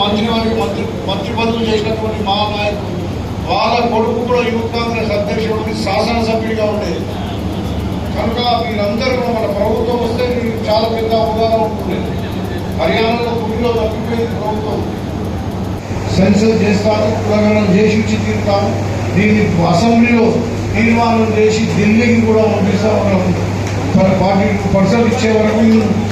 మంత్రివర్గ మంత్రి మంత్రి పదవులు చేసినటువంటి మా వాళ్ళ కొడుకు కూడా యూత్ కాంగ్రెస్ అధ్యక్షుడికి శాసనసభ్యుడిగా ఉండేది. కనుక మీరందరూ మన ప్రభుత్వం వస్తే చాలా పెద్ద అవగాహన ఉంటుంది. హర్యానాలో గుడిలో తప్పిపోయింది ప్రభుత్వం. సెన్సర్ చేస్తాను కులగణం చేసి తీరుతాను. దీన్ని అసెంబ్లీలో తీర్మానం చేసి ఢిల్లీకి కూడా పంపిస్తామని ఫార్టీ పర్సెంట్ ఇచ్చే వరకు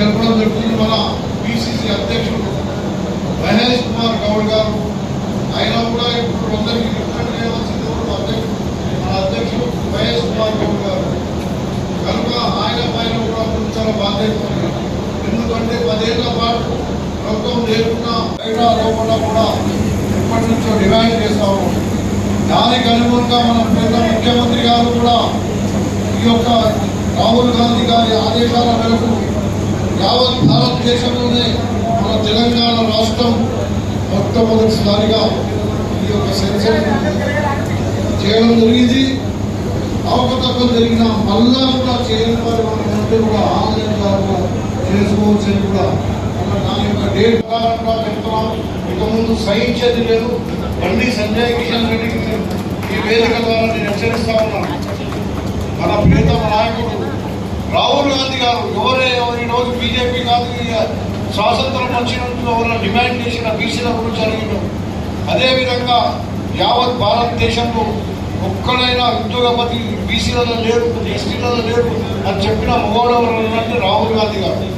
జరపడం జరుగుతుంది. మన పిసిసి అధ్యక్షుడు మహేష్ కుమార్ గౌడ్ గారు. ఆయన కూడా ఇప్పుడు అందరికీ రిప్రజెంట్ చేయవలసింది కూడా అధ్యక్షుడు మన అధ్యక్షుడు మహేష్ కుమార్ గౌడ్ గారు. కనుక ఆయన పైన కూడా కొంచెం బాధ్యత ఉంది. ఎందుకంటే పదేళ్ళ పాటు ప్రభుత్వం లేకుండా బయట లోపల కూడా ఇప్పటి నుంచో డిమాండ్ చేస్తాము దానికి అనుగుణంగా మన పెద్ద ముఖ్యమంత్రి గారు కూడా ఈ యొక్క రాహుల్ గాంధీ గారి ఆదేశాల మేరకు యావత్ భారతదేశంలోనే మన తెలంగాణ రాష్ట్రం మొట్టమొదటిసారిగా ఈ యొక్క సెన్సర్ చేయడం జరిగింది. అవకతవకలు జరిగిన మళ్ళా కూడా చేయని వారు ఉంటే కూడా ఆన్లైన్ ద్వారా చేసుకోవచ్చు అని కూడా నా యొక్క డేట్ ప్రకారంగా కూడా చెప్తున్నాం. ఇక ముందు సహించేది లేదు. బండి సంజయ్ కిషన్ రెడ్డికి ఈ వేదిక ద్వారా నేను హెచ్చరిస్తా ఉన్నాను. మన ప్రియతమ నాయకుడు రాహుల్ గాంధీ గారు ఎవరు రోజు బీజేపీ కాదు స్వాతంత్రం వచ్చినందుకు డిమాండ్ చేసిన బీసీల గురించి అడిగిన అదేవిధంగా యావత్ భారతదేశంలో ఒక్కడైనా ఉద్యోగపతి బీసీలలో లేరు ఎస్టీలలో లేరు అని చెప్పిన మగవాడు ఉన్నట్టు రాహుల్ గాంధీ గారు.